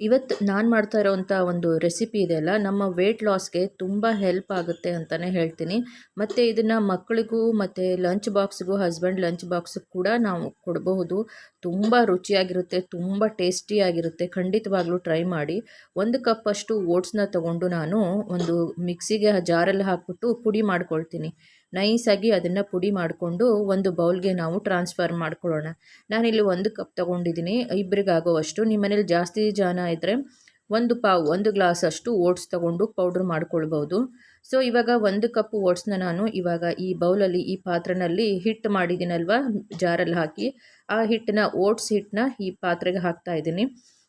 ಇವತ್ತು ನಾನು ಮಾಡ್ತಾ ಇರೋವಂಥ ಒಂದು ರೆಸಿಪಿ ಇದೆಯಲ್ಲ, ನಮ್ಮ ವೆಯ್ಟ್ ಲಾಸ್ಗೆ ತುಂಬ ಹೆಲ್ಪ್ ಆಗುತ್ತೆ ಅಂತಲೇ ಹೇಳ್ತೀನಿ. ಮತ್ತು ಇದನ್ನು ಮಕ್ಕಳಿಗೂ ಮತ್ತು ಲಂಚ್ ಬಾಕ್ಸ್ಗೂ ಹಸ್ಬೆಂಡ್ ಲಂಚ್ ಬಾಕ್ಸ್ಗೂ ಕೂಡ ನಾವು ಕೊಡಬಹುದು. ತುಂಬ ರುಚಿಯಾಗಿರುತ್ತೆ, ತುಂಬ ಟೇಸ್ಟಿಯಾಗಿರುತ್ತೆ ಖಂಡಿತವಾಗ್ಲೂ ಟ್ರೈ ಮಾಡಿ. ಒಂದು ಕಪ್ಪಷ್ಟು ಓಟ್ಸ್ನ ತಗೊಂಡು ನಾನು ಒಂದು ಮಿಕ್ಸಿಗೆ ಜಾರಲ್ಲಿ ಹಾಕ್ಬಿಟ್ಟು ಪುಡಿ ಮಾಡ್ಕೊಳ್ತೀನಿ. ನೈಸಾಗಿ ಅದನ್ನು ಪುಡಿ ಮಾಡಿಕೊಂಡು ಒಂದು ಬೌಲ್ಗೆ ನಾವು ಟ್ರಾನ್ಸ್ಫರ್ ಮಾಡ್ಕೊಳ್ಳೋಣ. ನಾನಿಲ್ಲಿ ಒಂದು ಕಪ್ ತೊಗೊಂಡಿದ್ದೀನಿ. ಇಬ್ಬರಿಗಾಗೋವಷ್ಟು ನಿಮ್ಮ ಮನೇಲಿ ಜಾಸ್ತಿ ಜನ ಇದ್ದರೆ ಒಂದು ಪಾವ್, ಒಂದು ಗ್ಲಾಸ್ ಅಷ್ಟು ಓಟ್ಸ್ ತೊಗೊಂಡು ಪೌಡ್ರ್ ಮಾಡ್ಕೊಳ್ಬೋದು. ಸೊ, ಇವಾಗ ಒಂದು ಕಪ್ ಓಟ್ಸ್ನ ನಾನು ಇವಾಗ ಈ ಬೌಲಲ್ಲಿ, ಈ ಪಾತ್ರೆನಲ್ಲಿ ಹಿಟ್ಟು ಮಾಡಿದ್ದೀನಲ್ವ? ಜಾರಲ್ಲಿ ಹಾಕಿ. ಆ ಹಿಟ್ಟನ್ನ, ಓಟ್ಸ್ ಹಿಟ್ಟನ್ನ ಈ ಪಾತ್ರೆಗೆ ಹಾಕ್ತಾ ಇದ್ದೀನಿ.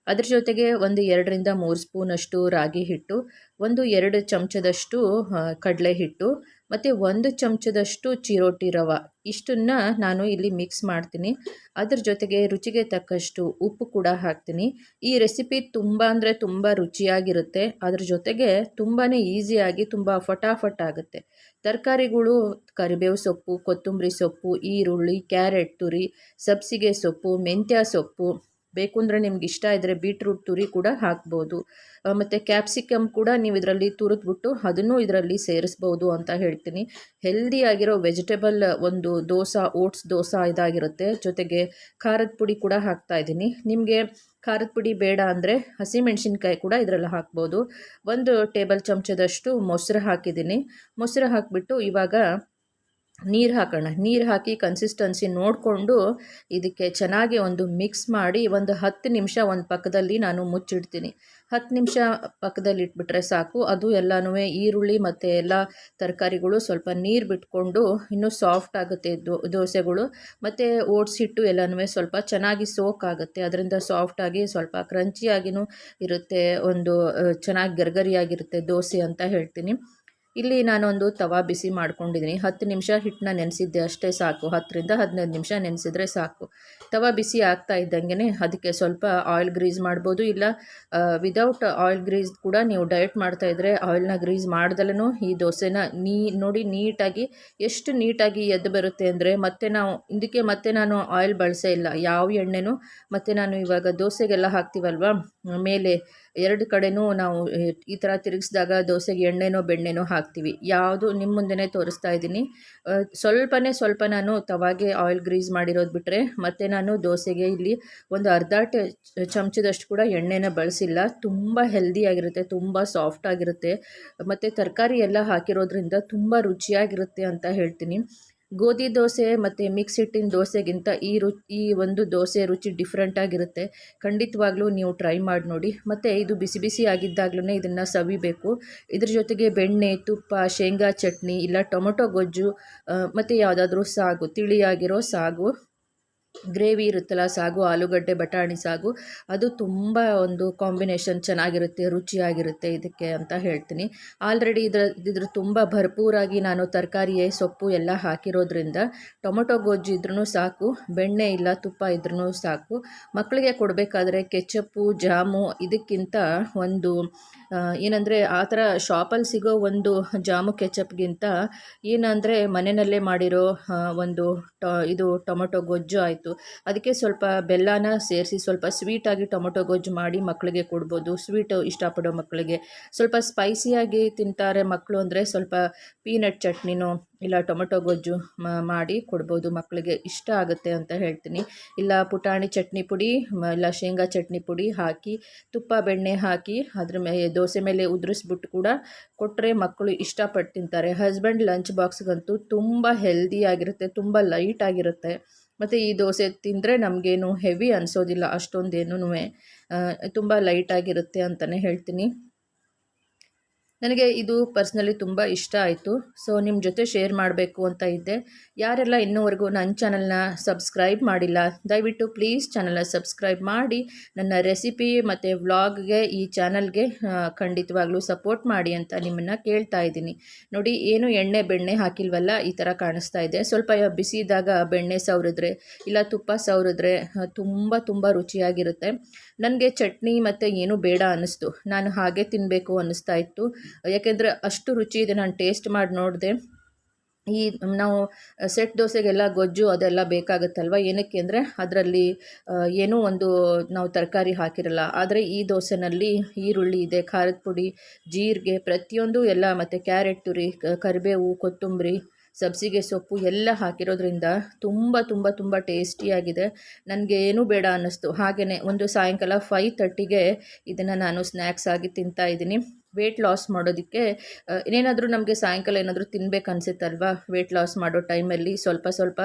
ಅದ್ರ ಜೊತೆಗೆ ಒಂದು ಎರಡರಿಂದ ಮೂರು ಸ್ಪೂನಷ್ಟು ರಾಗಿ ಹಿಟ್ಟು, ಒಂದು ಎರಡು ಚಮಚದಷ್ಟು ಕಡಲೆ ಹಿಟ್ಟು, ಮತ್ತು ಒಂದು ಚಮಚದಷ್ಟು ಚಿರೋಟಿ ರವೆ. ಇಷ್ಟನ್ನು ನಾನು ಇಲ್ಲಿ ಮಿಕ್ಸ್ ಮಾಡ್ತೀನಿ. ಅದ್ರ ಜೊತೆಗೆ ರುಚಿಗೆ ತಕ್ಕಷ್ಟು ಉಪ್ಪು ಕೂಡ ಹಾಕ್ತೀನಿ. ಈ ರೆಸಿಪಿ ತುಂಬ ಅಂದರೆ ತುಂಬ ರುಚಿಯಾಗಿರುತ್ತೆ. ಅದ್ರ ಜೊತೆಗೆ ತುಂಬಾ ಈಸಿಯಾಗಿ ತುಂಬ ಫಟಾಫಟ್ ಆಗುತ್ತೆ. ತರಕಾರಿಗಳು ಕರಿಬೇವು ಸೊಪ್ಪು, ಕೊತ್ತಂಬರಿ ಸೊಪ್ಪು, ಈರುಳ್ಳಿ, ಕ್ಯಾರೆಟ್ ತುರಿ, ಸಬ್ಸಿಗೆ ಸೊಪ್ಪು, ಮೆಂತ್ಯ ಸೊಪ್ಪು ಬೇಕು ಅಂದರೆ ನಿಮ್ಗೆ ಇಷ್ಟ ಇದ್ದರೆ ಬೀಟ್ರೂಟ್ ತುರಿ ಕೂಡ ಹಾಕ್ಬೋದು. ಮತ್ತು ಕ್ಯಾಪ್ಸಿಕಮ್ ಕೂಡ ನೀವು ಇದರಲ್ಲಿ ತುರಿದ್ಬಿಟ್ಟು ಅದನ್ನು ಇದರಲ್ಲಿ ಸೇರಿಸ್ಬೋದು ಅಂತ ಹೇಳ್ತೀನಿ. ಹೆಲ್ದಿಯಾಗಿರೋ ವೆಜಿಟೇಬಲ್ ಒಂದು ದೋಸೆ ಓಟ್ಸ್ ದೋಸೆ ಇದಾಗಿರುತ್ತೆ. ಜೊತೆಗೆ ಖಾರದ ಪುಡಿ ಕೂಡ ಹಾಕ್ತಾ ಇದ್ದೀನಿ. ನಿಮಗೆ ಖಾರದ ಪುಡಿ ಬೇಡ ಅಂದರೆ ಹಸಿಮೆಣಸಿನ್ಕಾಯಿ ಕೂಡ ಇದರಲ್ಲಿ ಹಾಕ್ಬೋದು. ಒಂದು ಟೇಬಲ್ ಚಮಚದಷ್ಟು ಮೊಸರು ಹಾಕಿದ್ದೀನಿ. ಮೊಸರು ಹಾಕಿಬಿಟ್ಟು ಇವಾಗ ನೀರು ಹಾಕೋಣ. ನೀರು ಹಾಕಿ ಕನ್ಸಿಸ್ಟೆನ್ಸಿ ನೋಡಿಕೊಂಡು ಇದಕ್ಕೆ ಚೆನ್ನಾಗಿ ಒಂದು ಮಿಕ್ಸ್ ಮಾಡಿ ಒಂದು ಹತ್ತು ನಿಮಿಷ ಒಂದು ಪಕ್ಕದಲ್ಲಿ ನಾನು ಮುಚ್ಚಿಡ್ತೀನಿ. ಹತ್ತು ನಿಮಿಷ ಪಕ್ಕದಲ್ಲಿ ಇಟ್ಬಿಟ್ರೆ ಸಾಕು. ಅದು ಎಲ್ಲನೂ ಈರುಳ್ಳಿ ಮತ್ತು ಎಲ್ಲ ತರಕಾರಿಗಳು ಸ್ವಲ್ಪ ನೀರು ಬಿಟ್ಕೊಂಡು ಇನ್ನೂ ಸಾಫ್ಟ್ ಆಗುತ್ತೆ ದೋಸೆಗಳು. ಮತ್ತು ಓಟ್ಸ್ ಹಿಟ್ಟು ಎಲ್ಲನೂ ಸ್ವಲ್ಪ ಚೆನ್ನಾಗಿ ಸೋಕ್ ಆಗುತ್ತೆ. ಅದರಿಂದ ಸಾಫ್ಟಾಗಿ ಸ್ವಲ್ಪ ಕ್ರಂಚಿಯಾಗಿಯೂ ಇರುತ್ತೆ. ಒಂದು ಚೆನ್ನಾಗಿ ಗರ್ಗರಿಯಾಗಿರುತ್ತೆ ದೋಸೆ ಅಂತ ಹೇಳ್ತೀನಿ. ಇಲ್ಲಿ ನಾನೊಂದು ತವಾ ಬಿಸಿ ಮಾಡ್ಕೊಂಡಿದ್ದೀನಿ. ಹತ್ತು ನಿಮಿಷ ಹಿಟ್ಟನ್ನ ನೆನೆಸಿದ್ದೆ ಅಷ್ಟೇ ಸಾಕು. ಹತ್ತರಿಂದ ಹದಿನೈದು ನಿಮಿಷ ನೆನೆಸಿದ್ರೆ ಸಾಕು. ತವಾ ಬಿಸಿ ಆಗ್ತಾ ಇದ್ದಂಗೆ ಅದಕ್ಕೆ ಸ್ವಲ್ಪ ಆಯಿಲ್ ಗ್ರೀಸ್ ಮಾಡ್ಬೋದು. ಇಲ್ಲ ವಿದೌಟ್ ಆಯಿಲ್ ಗ್ರೀಸ್ ಕೂಡ ನೀವು ಡಯಟ್ ಮಾಡ್ತಾ ಇದ್ದರೆ ಆಯಿಲ್ನ ಗ್ರೀಸ್ ಮಾಡ್ದಲೂ ಈ ದೋಸೆನ ನೀ, ನೋಡಿ ನೀಟಾಗಿ, ಎಷ್ಟು ನೀಟಾಗಿ ಎದ್ದು ಬರುತ್ತೆ ಅಂದರೆ ಮತ್ತೆ ನಾವು, ಇದಕ್ಕೆ ಮತ್ತೆ ನಾನು ಆಯಿಲ್ ಬಳಸೇ ಇಲ್ಲ. ಯಾವ ಎಣ್ಣೆನೂ ಮತ್ತು ನಾನು ಇವಾಗ ದೋಸೆಗೆಲ್ಲ ಹಾಕ್ತೀವಲ್ವ? ಮೇಲೆ ಎರಡು ಕಡೆನೂ ನಾವು ಈ ಥರ ತಿರುಗಿಸಿದಾಗ ದೋಸೆಗೆ ಎಣ್ಣೆನೋ ಬೆಣ್ಣೆನೋ ಹಾಕ್ತೀವಿ. ಯಾವುದು ನಿಮ್ಮ ಮುಂದೆನೇ ತೋರಿಸ್ತಾ ಇದ್ದೀನಿ. ಸ್ವಲ್ಪನೇ ಸ್ವಲ್ಪ ನಾನು ತವಾಗೆ ಆಯಿಲ್ ಗ್ರೀಸ್ ಮಾಡಿರೋದು ಬಿಟ್ಟರೆ ಮತ್ತೆ ದೋಸೆಗೆ ಇಲ್ಲಿ ಒಂದು ಅರ್ಧ ಚಮಚದಷ್ಟು ಕೂಡ ಎಣ್ಣೆನ ಬಳಸಿಲ್ಲ. ತುಂಬ ಹೆಲ್ದಿಯಾಗಿರುತ್ತೆ ತುಂಬ ಸಾಫ್ಟ್ ಆಗಿರುತ್ತೆ. ಮತ್ತು ತರಕಾರಿ ಎಲ್ಲ ಹಾಕಿರೋದ್ರಿಂದ ತುಂಬ ರುಚಿಯಾಗಿರುತ್ತೆ ಅಂತ ಹೇಳ್ತೀನಿ. ಗೋಧಿ ದೋಸೆ ಮತ್ತು ಮಿಕ್ಸ್ ಹಿಟ್ಟಿನ ದೋಸೆಗಿಂತ ಈ ರು, ಈ ಒಂದು ದೋಸೆ ರುಚಿ ಡಿಫ್ರೆಂಟ್ ಆಗಿರುತ್ತೆ. ಖಂಡಿತವಾಗ್ಲೂ ನೀವು ಟ್ರೈ ಮಾಡಿ ನೋಡಿ. ಮತ್ತು ಇದು ಬಿಸಿ ಬಿಸಿ ಆಗಿದ್ದಾಗ್ಲೂ ಇದನ್ನು ಸವಿಬೇಕು. ಇದ್ರ ಜೊತೆಗೆ ಬೆಣ್ಣೆ, ತುಪ್ಪ, ಶೇಂಗಾ ಚಟ್ನಿ, ಇಲ್ಲ ಟೊಮೊಟೊ ಗೊಜ್ಜು ಮತ್ತು ಯಾವುದಾದ್ರೂ ಸಾಗು ತಿಳಿಯಾಗಿರೋ ಸಾಗು. ಗ್ರೇವಿ ಇರುತ್ತಲ್ಲ, ಸಾಗು, ಆಲೂಗಡ್ಡೆ, ಬಟಾಣಿ ಸಾಗು, ಅದು ತುಂಬ ಒಂದು ಕಾಂಬಿನೇಷನ್ ಚೆನ್ನಾಗಿರುತ್ತೆ, ರುಚಿಯಾಗಿರುತ್ತೆ ಇದಕ್ಕೆ ಅಂತ ಹೇಳ್ತೀನಿ. ಆಲ್ರೆಡಿ ಇದರ, ಇದ್ರ ತುಂಬ ಭರ್ಪೂರಾಗಿ ನಾನು ತರಕಾರಿಯೇ ಸೊಪ್ಪು ಎಲ್ಲ ಹಾಕಿರೋದ್ರಿಂದ ಟೊಮೊಟೊ ಗೊಜ್ಜು ಇದ್ರೂ ಸಾಕು, ಬೆಣ್ಣೆ ಇಲ್ಲ, ತುಪ್ಪ ಇದ್ರೂ ಸಾಕು. ಮಕ್ಕಳಿಗೆ ಕೊಡಬೇಕಾದ್ರೆ ಕೆಚಪ್ಪು, ಜಾಮು ಇದಕ್ಕಿಂತ ಒಂದು ಏನಂದರೆ ಆ ಥರ ಶಾಪಲ್ಲಿ ಸಿಗೋ ಒಂದು ಜಾಮು, ಕೆಚಪ್ಗಿಂತ ಏನಂದರೆ ಮನೆಯಲ್ಲೇ ಮಾಡಿರೋ ಒಂದು ಟ, ಇದು ಟೊಮೊಟೊ ಗೊಜ್ಜು ಆಯಿತು ಅದಕ್ಕೆ ಸ್ವಲ್ಪ ಬೆಲ್ಲನ ಸೇರಿಸಿ ಸ್ವಲ್ಪ ಸ್ವೀಟಾಗಿ ಟೊಮೊಟೊ ಗೊಜ್ಜು ಮಾಡಿ ಮಕ್ಕಳಿಗೆ ಕೊಡ್ಬೋದು. ಸ್ವೀಟು ಇಷ್ಟಪಡೋ ಮಕ್ಕಳಿಗೆ ಸ್ವಲ್ಪ ಸ್ಪೈಸಿಯಾಗಿ ತಿಂತಾರೆ ಮಕ್ಕಳು ಅಂದರೆ ಸ್ವಲ್ಪ ಪೀನಟ್ ಚಟ್ನಿನೋ ಇಲ್ಲ ಟೊಮೊಟೊ ಗೊಜ್ಜು ಮಾಡಿ ಕೊಡ್ಬೋದು ಮಕ್ಕಳಿಗೆ ಇಷ್ಟ ಆಗುತ್ತೆ ಅಂತ ಹೇಳ್ತೀನಿ. ಇಲ್ಲ ಪುಟಾಣಿ ಚಟ್ನಿ ಪುಡಿ ಇಲ್ಲ ಶೇಂಗಾ ಚಟ್ನಿ ಪುಡಿ ಹಾಕಿ, ತುಪ್ಪ, ಬೆಣ್ಣೆ ಹಾಕಿ, ಅದ್ರ ಮೇಲೆ ದೋಸೆ ಮೇಲೆ ಉದುರಿಸ್ಬಿಟ್ಟು ಕೂಡ ಕೊಟ್ಟರೆ ಮಕ್ಕಳು ಇಷ್ಟಪಟ್ಟು ತಿಂತಾರೆ. ಹಸ್ಬೆಂಡ್ ಲಂಚ್ ಬಾಕ್ಸ್ಗಂತೂ ತುಂಬ ಹೆಲ್ದಿಯಾಗಿರುತ್ತೆ ತುಂಬ ಲೈಟ್ ಆಗಿರುತ್ತೆ. ಮತ್ತು ಈ ದೋಸೆ ತಿಂದರೆ ನಮಗೇನು ಹೆವಿ ಅನಿಸೋದಿಲ್ಲ ಅಷ್ಟೊಂದೇನು ತುಂಬ ಲೈಟಾಗಿರುತ್ತೆ ಅಂತಲೇ ಹೇಳ್ತೀನಿ. ನನಗೆ ಇದು ಪರ್ಸ್ನಲಿ ತುಂಬ ಇಷ್ಟ ಆಯಿತು. ಸೊ ನಿಮ್ಮ ಜೊತೆ ಶೇರ್ ಮಾಡಬೇಕು ಅಂತ ಇದ್ದೆ. ಯಾರೆಲ್ಲ ಇನ್ನೂವರೆಗೂ ನನ್ನ ಚಾನಲ್ನ ಸಬ್ಸ್ಕ್ರೈಬ್ ಮಾಡಿಲ್ಲ, ದಯವಿಟ್ಟು ಪ್ಲೀಸ್ ಚಾನಲ್ನ ಸಬ್ಸ್ಕ್ರೈಬ್ ಮಾಡಿ. ನನ್ನ ರೆಸಿಪಿ ಮತ್ತು ವ್ಲಾಗ್ಗೆ ಈ ಚಾನಲ್ಗೆ ಖಂಡಿತವಾಗ್ಲೂ ಸಪೋರ್ಟ್ ಮಾಡಿ ಅಂತ ನಿಮ್ಮನ್ನು ಕೇಳ್ತಾ ಇದ್ದೀನಿ. ನೋಡಿ, ಏನು ಎಣ್ಣೆ ಬೆಣ್ಣೆ ಹಾಕಿಲ್ವಲ್ಲ, ಈ ಥರ ಕಾಣಿಸ್ತಾ ಇದೆ. ಸ್ವಲ್ಪ ಬಿಸಿ ಇದ್ದಾಗ ಬೆಣ್ಣೆ ಸವರಿದ್ರೆ, ಇಲ್ಲ ತುಪ್ಪ ಸವರಿದ್ರೆ ತುಂಬ ತುಂಬ ರುಚಿಯಾಗಿರುತ್ತೆ. ನನಗೆ ಚಟ್ನಿ ಮತ್ತು ಏನು ಬೇಡ ಅನ್ನಿಸ್ತು ನಾನು ಹಾಗೆ ತಿನ್ನಬೇಕು ಅನ್ನಿಸ್ತಾ ಇತ್ತು. ಯಾಕೆಂದರೆ ಅಷ್ಟು ರುಚಿ ಇದೆ, ನಾನು ಟೇಸ್ಟ್ ಮಾಡಿ ನೋಡಿದೆ. ಈ ನಾವು ಸೆಟ್ ದೋಸೆಗೆಲ್ಲ ಗೊಜ್ಜು ಅದೆಲ್ಲ ಬೇಕಾಗುತ್ತಲ್ವ? ಏನಕ್ಕೆ ಅಂದರೆ ಅದರಲ್ಲಿ ಏನೂ ಒಂದು ನಾವು ತರಕಾರಿ ಹಾಕಿರಲ್ಲ. ಆದರೆ ಈ ದೋಸೆನಲ್ಲಿ ಈರುಳ್ಳಿ ಇದೆ, ಖಾರದ ಪುಡಿ, ಜೀರಿಗೆ, ಪ್ರತಿಯೊಂದು ಎಲ್ಲ ಮತ್ತು ಕ್ಯಾರೆಟ್ ತುರಿ ಕರಿಬೇವು, ಕೊತ್ತಂಬರಿ, ಸಬ್ಸಿಗೆ ಸೊಪ್ಪು ಎಲ್ಲ ಹಾಕಿರೋದ್ರಿಂದ ತುಂಬ ತುಂಬ ತುಂಬ ಟೇಸ್ಟಿಯಾಗಿದೆ ನನಗೆ ಏನೂ ಬೇಡ ಅನ್ನಿಸ್ತು. ಹಾಗೆಯೇ ಒಂದು ಸಾಯಂಕಾಲ ಫೈ ತರ್ಟಿಗೆ ಇದನ್ನು ನಾನು ಸ್ನ್ಯಾಕ್ಸ್ ಆಗಿ ತಿಂತಾ ಇದ್ದೀನಿ. ವೆಯ್ಟ್ ಲಾಸ್ ಮಾಡೋದಕ್ಕೆ ಏನೇನಾದರೂ ನಮಗೆ ಸಾಯಂಕಾಲ ಏನಾದರೂ ತಿನ್ಬೇಕು ಅನಿಸುತ್ತಲ್ವಾ? ವೆಯ್ಟ್ ಲಾಸ್ ಮಾಡೋ ಟೈಮಲ್ಲಿ ಸ್ವಲ್ಪ ಸ್ವಲ್ಪ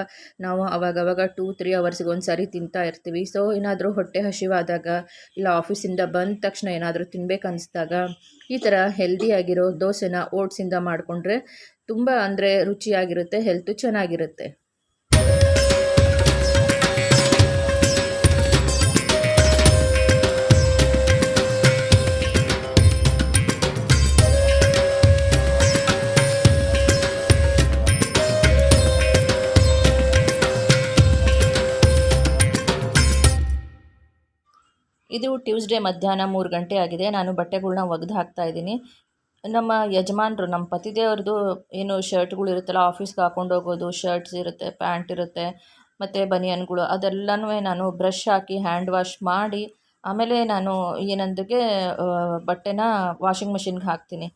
ನಾವು ಅವಾಗವಾಗ ಟೂ ತ್ರೀ ಅವರ್ಸ್ಗೆ ಒಂದು ಸಾರಿ ತಿಂತಾ ಇರ್ತೀವಿ. ಸೊ ಏನಾದರೂ ಹೊಟ್ಟೆ ಹಸಿವಾದಾಗ ಇಲ್ಲ ಆಫೀಸಿಂದ ಬಂದ ತಕ್ಷಣ ಏನಾದರೂ ತಿನ್ಬೇಕು ಅನ್ಸಿದಾಗ, ಈ ಥರ ಹೆಲ್ದಿಯಾಗಿರೋ ದೋಸೆನ ಓಟ್ಸಿಂದ ಮಾಡಿಕೊಂಡ್ರೆ ತುಂಬ ಅಂದರೆ ರುಚಿಯಾಗಿರುತ್ತೆ ಹೆಲ್ತು ಚೆನ್ನಾಗಿರುತ್ತೆ. ಟ್ಯೂಸ್ಡೇ ಮಧ್ಯಾಹ್ನ ಮೂರು ಗಂಟೆ ಆಗಿದೆ. ನಾನು ಬಟ್ಟೆಗಳ್ನ ಒಗೆದು ಹಾಕ್ತಾ ಇದ್ದೀನಿ. ನಮ್ಮ ಯಜಮಾನರು, ನಮ್ಮ ಪತಿದೇವ್ರದ್ದು ಏನು ಶರ್ಟ್ಗಳು ಇರುತ್ತಲ್ಲ ಆಫೀಸ್ಗೆ ಹಾಕೊಂಡು ಹೋಗೋದು ಶರ್ಟ್ಸ್ ಇರುತ್ತೆ ಪ್ಯಾಂಟ್ ಇರುತ್ತೆ, ಮತ್ತು ಬನಿಯನ್ಗಳು, ಅದೆಲ್ಲನೂ ನಾನು ಬ್ರಷ್ ಹಾಕಿ ಹ್ಯಾಂಡ್ ವಾಶ್ ಮಾಡಿ, ಆಮೇಲೆ ನಾನು ಏನಂದಕ್ಕೆ ಬಟ್ಟೆನ ವಾಷಿಂಗ್ ಮಿಷಿನ್ಗೆ ಹಾಕ್ತೀನಿ.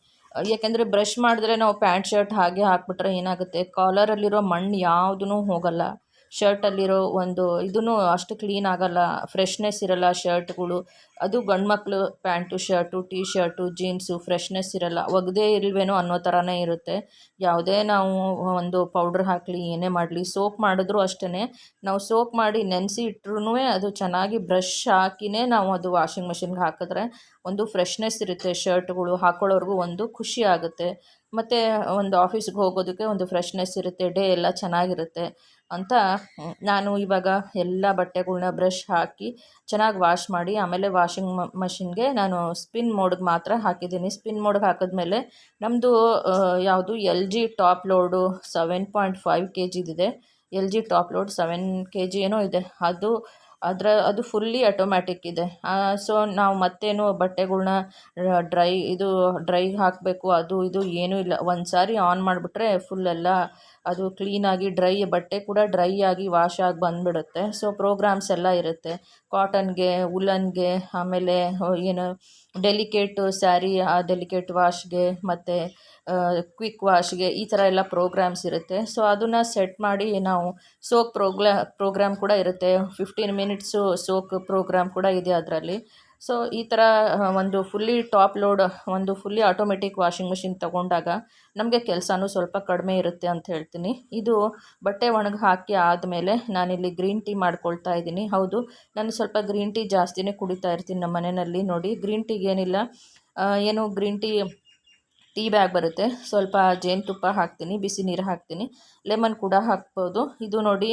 ಯಾಕೆಂದರೆ ಬ್ರಷ್ ಮಾಡಿದ್ರೆ ನಾವು ಪ್ಯಾಂಟ್ ಶರ್ಟ್ ಹಾಗೆ ಹಾಕ್ಬಿಟ್ರೆ ಏನಾಗುತ್ತೆ? ಕಾಲರಲ್ಲಿರೋ ಮಣ್ಣು ಯಾವುದೂ ಹೋಗಲ್ಲ. ಶರ್ಟಲ್ಲಿರೋ ಒಂದು ಇದೂ ಅಷ್ಟು ಕ್ಲೀನ್ ಆಗೋಲ್ಲ ಫ್ರೆಶ್ನೆಸ್ ಇರೋಲ್ಲ ಶರ್ಟ್ಗಳು. ಅದು ಗಂಡು ಮಕ್ಕಳು pant, shirt T shirt jeans freshness ಇರೋಲ್ಲ. ಒಗದೇ ಇಲ್ವೇನೋ ಅನ್ನೋ ಥರನೇ ಇರುತ್ತೆ. ಯಾವುದೇ ನಾವು ಒಂದು ಪೌಡ್ರ್ ಹಾಕಲಿ, ಏನೇ ಮಾಡಲಿ ಸೋಪ್ ಮಾಡಿದ್ರೂ ಅಷ್ಟೇ ನಾವು ಸೋಪ್ ಮಾಡಿ ನೆನೆಸಿ ಇಟ್ರೂ ಅದು ಚೆನ್ನಾಗಿ ಬ್ರಷ್ ಹಾಕಿನೇ ನಾವು ಅದು ವಾಷಿಂಗ್ ಮೆಷಿನ್ಗೆ ಹಾಕಿದ್ರೆ ಒಂದು ಫ್ರೆಶ್ನೆಸ್ ಇರುತ್ತೆ ಶರ್ಟ್ಗಳು ಹಾಕೊಳ್ಳೋರ್ಗೂ ಒಂದು ಖುಷಿ ಆಗುತ್ತೆ. ಮತ್ತು ಒಂದು ಆಫೀಸ್ಗೆ ಹೋಗೋದಕ್ಕೆ ಒಂದು ಫ್ರೆಶ್ನೆಸ್ ಇರುತ್ತೆ ಡೇ ಎಲ್ಲ ಚೆನ್ನಾಗಿರುತ್ತೆ. ಅಂತ ನಾನು ಇವಾಗ ಎಲ್ಲ ಬಟ್ಟೆಗಳ್ನ ಬ್ರಷ್ ಹಾಕಿ ಚೆನ್ನಾಗಿ ವಾಶ್ ಮಾಡಿ, ಆಮೇಲೆ ವಾಷಿಂಗ್ ಮಷಿನ್ಗೆ ನಾನು ಸ್ಪಿನ್ ಮೋಡ್ಗೆ ಮಾತ್ರ ಹಾಕಿದ್ದೀನಿ. ಸ್ಪಿನ್ ಮೋಡ್ಗೆ ಹಾಕಿದ್ಮೇಲೆ ನಮ್ಮದು ಯಾವುದು L G top load seven point five K ಜಿದಿದೆ L G top load seven K G ಏನೋ ಇದೆ. ಅದು, ಅದರ, ಅದು ಫುಲ್ಲಿ ಆಟೋಮ್ಯಾಟಿಕ್ ಇದೆ. ಸೊ ನಾವು ಮತ್ತೇನು ಬಟ್ಟೆಗಳ್ನ ಡ್ರೈ, ಇದು ಡ್ರೈ ಹಾಕಬೇಕು, ಅದು, ಇದು ಏನೂ ಇಲ್ಲ. ಒಂದು ಸಾರಿ ಆನ್ ಮಾಡಿಬಿಟ್ರೆ ಫುಲ್ಲೆಲ್ಲ ಅದು ಕ್ಲೀನಾಗಿ ಡ್ರೈ ಬಟ್ಟೆ ಕೂಡ ಡ್ರೈ ಆಗಿ ವಾಶ್ ಆಗಿ ಬಂದ್ಬಿಡುತ್ತೆ. ಸೊ ಪ್ರೋಗ್ರಾಮ್ಸ್ ಎಲ್ಲ ಇರುತ್ತೆ. ಕಾಟನ್ಗೆ ಉಲನ್ಗೆ ಆಮೇಲೆ ಏನು ಡೆಲಿಕೇಟು ಸ್ಯಾರಿ ಆ ಡೆಲಿಕೇಟ್ ವಾಶ್ಗೆ ಮತ್ತು ಕ್ವಿಕ್ ವಾಶ್ಗೆ ಈ ಥರ ಎಲ್ಲ ಪ್ರೋಗ್ರಾಮ್ಸ್ ಇರುತ್ತೆ. ಸೊ ಅದನ್ನು ಸೆಟ್ ಮಾಡಿ ನಾವು ಸೋಕ್ ಪ್ರೋಗ್ರಾ ಪ್ರೋಗ್ರಾಮ್ ಕೂಡ ಇರುತ್ತೆ. ಫಿಫ್ಟೀನ್ ಮಿನಿಟ್ಸು ಸೋಕ್ ಪ್ರೋಗ್ರಾಮ್ ಕೂಡ ಇದೆ ಅದರಲ್ಲಿ. ಸೊ, ಈ ಥರ ಒಂದು ಫುಲ್ಲಿ ಟಾಪ್ ಲೋಡ್ ಒಂದು ಫುಲ್ಲಿ ಆಟೋಮೆಟಿಕ್ ವಾಷಿಂಗ್ ಮಿಷಿನ್ ತೊಗೊಂಡಾಗ ನಮಗೆ ಕೆಲಸನೂ ಸ್ವಲ್ಪ ಕಡಿಮೆ ಇರುತ್ತೆ ಅಂತ ಹೇಳ್ತೀನಿ. ಇದು ಬಟ್ಟೆ ಒಣಗಿ ಹಾಕಿ ಆದಮೇಲೆ ನಾನಿಲ್ಲಿ ಗ್ರೀನ್ ಟೀ ಮಾಡ್ಕೊಳ್ತಾ ಇದ್ದೀನಿ. ಹೌದು, ನಾನು ಸ್ವಲ್ಪ ಗ್ರೀನ್ ಟೀ ಜಾಸ್ತಿನೇ ಕುಡಿತಾ ಇರ್ತೀನಿ ನಮ್ಮ ಮನೆಯಲ್ಲಿ. ನೋಡಿ ಗ್ರೀನ್ ಟೀಗೇನಿಲ್ಲ ಏನು ಗ್ರೀನ್ ಟೀ ಟೀ ಬ್ಯಾಗ್ ಬರುತ್ತೆ. ಸ್ವಲ್ಪ ಜೇನುತುಪ್ಪ ಹಾಕ್ತೀನಿ, ಬಿಸಿ ನೀರು ಹಾಕ್ತೀನಿ. ಲೆಮನ್ ಕೂಡ ಹಾಕ್ಬೋದು. ಇದು ನೋಡಿ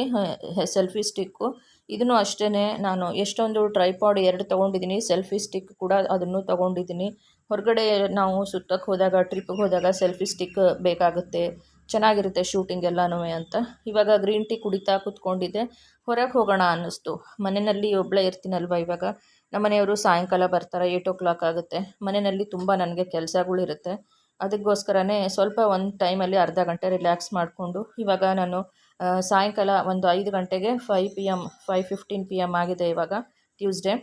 ಸೆಲ್ಫಿ ಸ್ಟಿಕ್ಕು ಇದನ್ನು ಅಷ್ಟೇ ನಾನು ಎಷ್ಟೊಂದು ಟ್ರೈಪಾಡ್ ಎರಡು ತೊಗೊಂಡಿದ್ದೀನಿ ಸೆಲ್ಫಿ ಸ್ಟಿಕ್ ಕೂಡ ಅದನ್ನು ತೊಗೊಂಡಿದ್ದೀನಿ. ಹೊರಗಡೆ ನಾವು ಸುತ್ತಕ್ಕೆ ಹೋದಾಗ ಟ್ರಿಪ್ಗೆ ಹೋದಾಗ ಸೆಲ್ಫಿ ಸ್ಟಿಕ್ ಬೇಕಾಗುತ್ತೆ. ಚೆನ್ನಾಗಿರುತ್ತೆ ಶೂಟಿಂಗ್ ಎಲ್ಲನೂ ಅಂತ. ಇವಾಗ ಗ್ರೀನ್ ಟೀ ಕುಡಿತಾ ಕೂತ್ಕೊಂಡಿದ್ದೆ. ಹೊರಗೆ ಹೋಗೋಣ ಅನ್ನಿಸ್ತು. ಮನೆಯಲ್ಲಿ ಒಬ್ಬಳೇ ಇರ್ತೀನಲ್ವ ಇವಾಗ? ನಮ್ಮ ಮನೆಯವರು ಸಾಯಂಕಾಲ ಬರ್ತಾರೆ ಏಯ್ಟ್ ಓ ಕ್ಲಾಕ್ ಆಗುತ್ತೆ. ಮನೆಯಲ್ಲಿ ತುಂಬ ನನಗೆ ಕೆಲಸಗಳಿರುತ್ತೆ. ಅದಕ್ಕೋಸ್ಕರನೇ ಸ್ವಲ್ಪ ಒಂದು ಟೈಮಲ್ಲಿ ಅರ್ಧ ಗಂಟೆ ರಿಲ್ಯಾಕ್ಸ್ ಮಾಡಿಕೊಂಡು ಇವಾಗ ನಾನು ಸಾಯಂಕಾಲ ಒಂದು ಐದು ಗಂಟೆಗೆ five P M five fifteen P M ಆಗಿದೆ ಇವಾಗ ಟ್ಯೂಸ್ಡೇ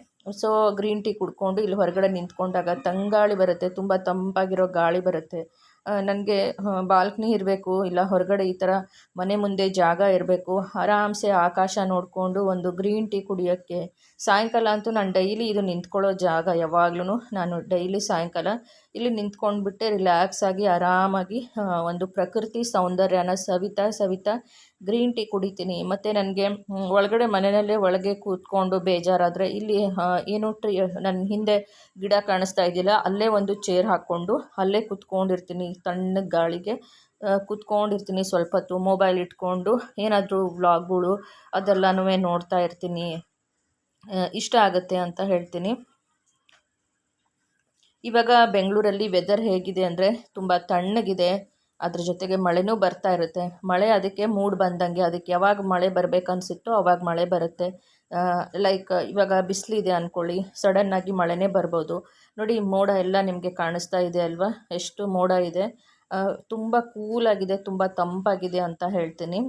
ಸೊ ಗ್ರೀನ್ ಟೀ ಕುಡ್ಕೊಂಡು ಇಲ್ಲಿ ಹೊರಗಡೆ ನಿಂತ್ಕೊಂಡಾಗ ತಂಗಾಳಿ ಬರುತ್ತೆ, ತುಂಬ ತಂಪಾಗಿರೋ ಗಾಳಿ ಬರುತ್ತೆ. ನನಗೆ ಬಾಲ್ಕನಿ ಇರಬೇಕು, ಇಲ್ಲ ಹೊರಗಡೆ ಈ ಥರ ಮನೆ ಮುಂದೆ ಜಾಗ ಇರಬೇಕು, ಆರಾಮ್ಸೆ ಆಕಾಶ ನೋಡಿಕೊಂಡು ಒಂದು ಗ್ರೀನ್ ಟೀ ಕುಡಿಯೋಕ್ಕೆ. ಸಾಯಂಕಾಲ ಅಂತೂ ನಾನು ಡೈಲಿ ಇದು ನಿಂತ್ಕೊಳ್ಳೋ ಜಾಗ ಯಾವಾಗ್ಲೂ ನಾನು ಡೈಲಿ ಸಾಯಂಕಾಲ ಇಲ್ಲಿ ನಿಂತ್ಕೊಂಡ್ಬಿಟ್ಟೆ ರಿಲ್ಯಾಕ್ಸ್ ಆಗಿ ಆರಾಮಾಗಿ ಒಂದು ಪ್ರಕೃತಿ ಸೌಂದರ್ಯನ ಸವಿತಾ ಸವಿತಾ ಗ್ರೀನ್ ಟೀ ಕುಡಿತೀನಿ. ಮತ್ತು ನನಗೆ ಒಳಗಡೆ ಮನೆಯಲ್ಲೇ ಒಳಗೆ ಕೂತ್ಕೊಂಡು ಬೇಜಾರಾದರೆ ಇಲ್ಲಿ ಏನು ಟ್ರೀ ನನ್ನ ಹಿಂದೆ ಗಿಡ ಕಾಣಿಸ್ತಾ ಇದೆಯಲ್ಲ, ಅಲ್ಲೇ ಒಂದು ಚೇರ್ ಹಾಕ್ಕೊಂಡು ಅಲ್ಲೇ ಕೂತ್ಕೊಂಡಿರ್ತೀನಿ. ತಣ್ಣಗೆ ಗಾಳಿಗೆ ಕೂತ್ಕೊಂಡಿರ್ತೀನಿ ಸ್ವಲ್ಪ ಹೊತ್ತು. ಮೊಬೈಲ್ ಇಟ್ಕೊಂಡು ಏನಾದರೂ ವ್ಲಾಗ್ಗಳು ಅದೆಲ್ಲನೂ ನೋಡ್ತಾ ಇರ್ತೀನಿ. ಇಷ್ಟ ಆಗುತ್ತೆ ಅಂತ ಹೇಳ್ತೀನಿ. ಇವಾಗ ಬೆಂಗಳೂರಲ್ಲಿ ವೆದರ್ ಹೇಗಿದೆ ಅಂದರೆ ತುಂಬ ತಣ್ಣಗಿದೆ. ಅದ್ರ ಜೊತೆಗೆ ಮಳೆನೂ ಬರ್ತಾ ಇರುತ್ತೆ. ಮಳೆ ಅದಕ್ಕೆ ಮೂಡ್ ಬಂದಂಗೆ, ಅದಕ್ಕೆ ಯಾವಾಗ ಮಳೆ ಬರಬೇಕನ್ಸುತ್ತೋ ಅವಾಗ ಮಳೆ ಬರುತ್ತೆ. ಲೈಕ್ ಇವಾಗ ಬಿಸಿಲಿದೆ ಅಂದ್ಕೊಳ್ಳಿ ಸಡನ್ನಾಗಿ ಮಳೆನೇ ಬರ್ಬೋದು. ನೋಡಿ ಮೋಡ ಎಲ್ಲ ನಿಮಗೆ ಕಾಣಿಸ್ತಾ ಇದೆ ಅಲ್ವಾ? ಎಷ್ಟು ಮೋಡ ಇದೆ. ತುಂಬ ಕೂಲಾಗಿದೆ ತುಂಬ ತಂಪಾಗಿದೆ ಅಂತ ಹೇಳ್ತೀನಿ.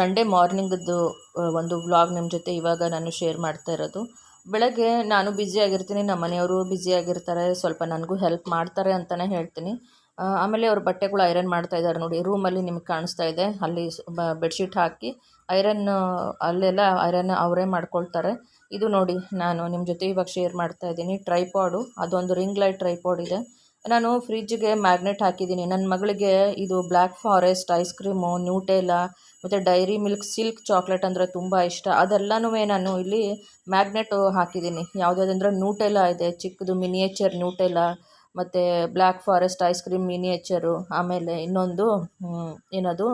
ಸಂಡೇ ಮಾರ್ನಿಂಗದ್ದು ಒಂದು ವ್ಲಾಗ್ ನಿಮ್ಮ ಜೊತೆ ಇವಾಗ ನಾನು ಶೇರ್ ಮಾಡ್ತಾ ಇರೋದು. ಬೆಳಗ್ಗೆ ನಾನು ಬ್ಯುಸಿಯಾಗಿರ್ತೀನಿ ನಮ್ಮ ಮನೆಯವರು ಬ್ಯುಸಿಯಾಗಿರ್ತಾರೆ ಸ್ವಲ್ಪ ನನಗೂ ಹೆಲ್ಪ್ ಮಾಡ್ತಾರೆ ಅಂತಲೇ ಹೇಳ್ತೀನಿ. ಆಮೇಲೆ ಅವ್ರ ಬಟ್ಟೆಗಳು ಐರನ್ ಮಾಡ್ತಾ ಇದ್ದಾರೆ ನೋಡಿ ರೂಮಲ್ಲಿ ನಿಮ್ಗೆ ಕಾಣಿಸ್ತಾ ಇದೆ. ಅಲ್ಲಿ ಬೆಡ್ಶೀಟ್ ಹಾಕಿ ಐರನ್ ಅಲ್ಲೆಲ್ಲ ಐರನ್ ಅವರೇ ಮಾಡ್ಕೊಳ್ತಾರೆ. ಇದು ನೋಡಿ, ನಾನು ನಿಮ್ಮ ಜೊತೆ ಇವಾಗ ಶೇರ್ ಮಾಡ್ತಾ ಇದ್ದೀನಿ. ಟ್ರೈಪಾಡು ಅದೊಂದು ರಿಂಗ್ ಲೈಟ್ ಟ್ರೈಪಾಡ್ ಇದೆ. ನಾನು ಫ್ರಿಜ್ಗೆ ಮ್ಯಾಗ್ನೆಟ್ ಹಾಕಿದ್ದೀನಿ. ನನ್ನ ಮಗಳಿಗೆ ಇದು black forest ice cream Nutella ಮತ್ತು ಡೈರಿ ಮಿಲ್ಕ್, ಸಿಲ್ಕ್ ಚಾಕ್ಲೇಟ್ ಅಂದರೆ ತುಂಬ ಇಷ್ಟ. ಅದೆಲ್ಲನೂ ನಾನು ಇಲ್ಲಿ ಮ್ಯಾಗ್ನೆಟ್ ಹಾಕಿದ್ದೀನಿ. ಯಾವುದಾದ್ರೆ ನ್ಯೂಟೆಲ್ಲ ಇದೆ. ಚಿಕ್ಕದು ಮಿನಿಯೇಚರ್ ನ್ಯೂಟೆಲ್ಲ ಮತ್ತು black forest ice cream miniature, ಆಮೇಲೆ ಇನ್ನೊಂದು ಏನದು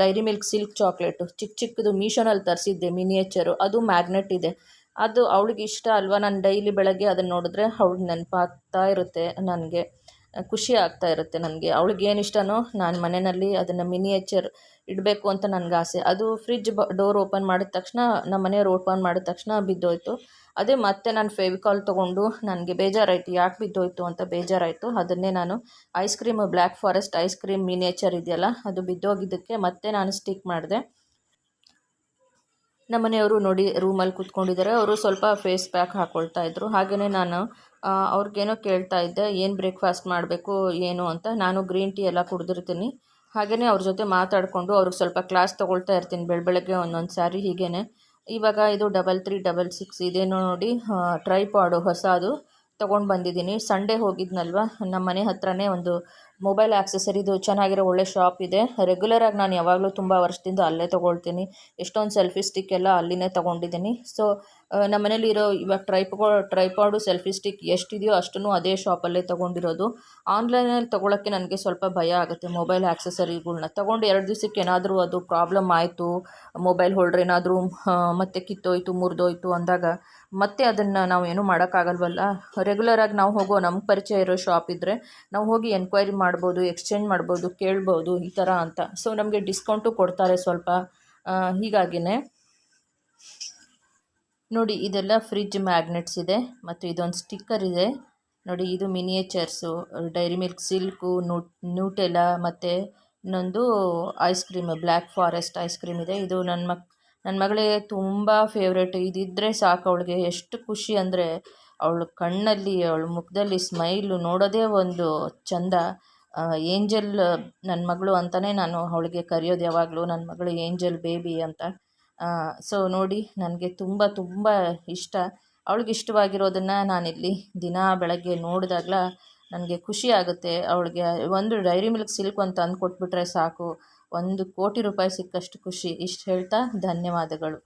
ಡೈರಿ ಮಿಲ್ಕ್, ಸಿಲ್ಕ್ ಚಾಕ್ಲೇಟು. ಚಿಕ್ಕ ಚಿಕ್ಕದು ಮೀಶೋನಲ್ಲಿ ತರಿಸಿದ್ದೆ ಮಿನಿಯೇಚರು. ಅದು ಮ್ಯಾಗ್ನೆಟ್ ಇದೆ. ಅದು ಅವಳಿಗೆ ಇಷ್ಟ ಅಲ್ವಾ? ನಾನು ಡೈಲಿ ಬೆಳಗ್ಗೆ ಅದನ್ನು ನೋಡಿದ್ರೆ ಅವಳಿಗೆ ನೆನಪಾಗ್ತಾ ಇರುತ್ತೆ ನನಗೆ. ಖುಷಿ ಆಗ್ತಾ ಇರುತ್ತೆ ನನಗೆ. ಅವಳಿಗೆ ಏನು ಇಷ್ಟನೋ ನಾನು ಮನೆಯಲ್ಲಿ ಅದನ್ನು ಮಿನಿಯೇಚರ್ ಇಡಬೇಕು ಅಂತ ನನಗೆ ಆಸೆ. ಅದು ಫ್ರಿಜ್ ಬ ಡೋರ್ ಓಪನ್ ಮಾಡಿದ ತಕ್ಷಣ ನಮ್ಮ ಮನೆಯವ್ರು ಓಪನ್ ಮಾಡಿದ ತಕ್ಷಣ ಬಿದ್ದೋಯ್ತು. ಅದೇ ಮತ್ತೆ ನಾನು ಫೆವಿಕಾಲ್ ತೊಗೊಂಡು ನನಗೆ ಬೇಜಾರಾಯಿತು. ಯಾಕೆ ಬಿದ್ದೋಯ್ತು ಅಂತ ಬೇಜಾರಾಯಿತು. ಅದನ್ನೇ ನಾನು ice cream black forest ice cream miniature ಇದೆಯಲ್ಲ, ಅದು ಬಿದ್ದೋಗಿದ್ದಕ್ಕೆ ಮತ್ತೆ ನಾನು ಸ್ಟಿಕ್ ಮಾಡಿದೆ. ನಮ್ಮ ಮನೆಯವರು ನೋಡಿ ರೂಮಲ್ಲಿ ಕೂತ್ಕೊಂಡಿದ್ದಾರೆ. ಅವರು ಸ್ವಲ್ಪ ಫೇಸ್ ಪ್ಯಾಕ್ ಹಾಕ್ಕೊಳ್ತಾ ಇದ್ರು. ಹಾಗೆಯೇ ನಾನು ಅವ್ರಿಗೇನೋ ಕೇಳ್ತಾ ಇದ್ದೆ, ಏನು ಬ್ರೇಕ್ಫಾಸ್ಟ್ ಮಾಡಬೇಕು, ಏನು ಅಂತ. ನಾನು ಗ್ರೀನ್ ಟೀ ಎಲ್ಲ ಕುಡಿದಿರ್ತೀನಿ. ಹಾಗೆಯೇ ಅವ್ರ ಜೊತೆ ಮಾತಾಡಿಕೊಂಡು ಅವ್ರಿಗೆ ಸ್ವಲ್ಪ ಕ್ಲಾಸ್ ತೊಗೊಳ್ತಾ ಇರ್ತೀನಿ ಬೆಳಬೆಳಗ್ಗೆ ಒಂದೊಂದು ಸಾರಿ ಹೀಗೇ ಇವಾಗ ಇದು ಡಬಲ್ ತ್ರೀ ಡಬಲ್ ಸಿಕ್ಸ್ ಇದೇನೋ ನೋಡಿ ಟ್ರೈಪಾಡು ಹೊಸದು ತೊಗೊಂಡು ಬಂದಿದ್ದೀನಿ. ಸಂಡೇ ಹೋಗಿದ್ನಲ್ವ ನಮ್ಮ ಮನೆ ಹತ್ರನೇ ಒಂದು ಮೊಬೈಲ್ ಆಕ್ಸೆಸರಿದು ಚೆನ್ನಾಗಿರೋ ಒಳ್ಳೆ ಶಾಪ್ ಇದೆ. ರೆಗ್ಯುಲರಾಗಿ ನಾನು ಯಾವಾಗಲೂ ತುಂಬ ವರ್ಷದಿಂದ ಅಲ್ಲೇ ತೊಗೊಳ್ತೀನಿ. ಎಷ್ಟೊಂದು ಸೆಲ್ಫಿ ಸ್ಟಿಕ್ ಎಲ್ಲ ಅಲ್ಲಿನೇ ತೊಗೊಂಡಿದ್ದೀನಿ. ಸೊ ನಮ್ಮ ಮನೇಲಿ ಇರೋ ಇವಾಗ ಟ್ರೈಪೋ ಟ್ರೈಪಾಡು ಸೆಲ್ಫಿ ಸ್ಟಿಕ್ ಎಷ್ಟಿದೆಯೋ ಅಷ್ಟನ್ನು ಅದೇ ಶಾಪಲ್ಲೇ ತೊಗೊಂಡಿರೋದು. ಆನ್ಲೈನಲ್ಲಿ ತೊಗೊಳಕ್ಕೆ ನನಗೆ ಸ್ವಲ್ಪ ಭಯ ಆಗುತ್ತೆ ಮೊಬೈಲ್ ಆ್ಯಕ್ಸಸರಿಗಳನ್ನ ತೊಗೊಂಡು ಎರಡು ದಿವಸಕ್ಕೆ ಏನಾದರೂ ಅದು ಪ್ರಾಬ್ಲಮ್ ಆಯಿತು ಮೊಬೈಲ್ ಹೋಲ್ಡ್ರ್ ಏನಾದರೂ ಮತ್ತೆ ಕಿತ್ತೋಯ್ತು, ಮುರಿದೋಯ್ತು ಅಂದಾಗ ಮತ್ತೆ ಅದನ್ನು ನಾವು ಏನೂ ಮಾಡೋಕ್ಕಾಗಲ್ವಲ್ಲ? ರೆಗ್ಯುಲರಾಗಿ ನಾವು ಹೋಗೋ ನಮ್ಗೆ ಪರಿಚಯ ಇರೋ ಶಾಪ್ ಇದ್ದರೆ ನಾವು ಹೋಗಿ ಎನ್ಕ್ವೈರಿ ಮಾಡ್ಬೋದು ಎಕ್ಸ್ಚೇಂಜ್ ಮಾಡ್ಬೋದು, ಕೇಳ್ಬೋದು ಈ ಥರ ಅಂತ. ಸೊ ನಮಗೆ ಡಿಸ್ಕೌಂಟು ಕೊಡ್ತಾರೆ ಸ್ವಲ್ಪ ಹೀಗಾಗಿನೇ. ನೋಡಿ, ಇದೆಲ್ಲ ಫ್ರಿಜ್ ಮ್ಯಾಗ್ನೆಟ್ಸ್ ಇದೆ, ಮತ್ತು ಇದೊಂದು ಸ್ಟಿಕ್ಕರ್ ಇದೆ. ನೋಡಿ, ಇದು miniatures Dairy Milk Silk Nutella ಮತ್ತು ಇನ್ನೊಂದು ice cream black forest ice cream ಇದೆ. ಇದು ನನ್ನ ಮಕ್ ನನ್ನ ಮಗಳಿಗೆ ತುಂಬ ಫೇವ್ರೇಟ್ ಇದಿದ್ದರೆ ಸಾಕು ಅವಳಿಗೆ, ಎಷ್ಟು ಖುಷಿ ಅಂದರೆ, ಅವಳ ಕಣ್ಣಲ್ಲಿ, ಅವಳ ಮುಖದಲ್ಲಿ ಸ್ಮೈಲು ನೋಡೋದೇ ಒಂದು ಚಂದ. ಏಂಜಲ್ ನನ್ನ ಮಗಳು ಅಂತಲೇ ನಾನು ಅವಳಿಗೆ ಕರೆಯೋದು ಯಾವಾಗಲೂ ನನ್ನ ಮಗಳು ಏಂಜಲ್ ಬೇಬಿ ಅಂತ. ಸೊ ನೋಡಿ, ನನಗೆ ತುಂಬ ತುಂಬ ಇಷ್ಟ. ಅವಳಿಗೆ ಇಷ್ಟವಾಗಿರೋದನ್ನು ನಾನಿಲ್ಲಿ ದಿನ ಬೆಳಗ್ಗೆ ನೋಡಿದಾಗಲ ನನಗೆ ಖುಷಿ ಆಗುತ್ತೆ. ಅವಳಿಗೆ ಒಂದು ಡೈರಿ ಮಿಲ್ಕ್ ಸಿಲ್ಕ್ ಅಂತ ಅಂದ್ಕೊಟ್ಬಿಟ್ರೆ ಸಾಕು. ಒಂದು ಕೋಟಿ ರೂಪಾಯಿ ಸಿಕ್ಕಷ್ಟು ಖುಷಿ. ಇಷ್ಟು ಹೇಳ್ತಾ ಧನ್ಯವಾದಗಳು.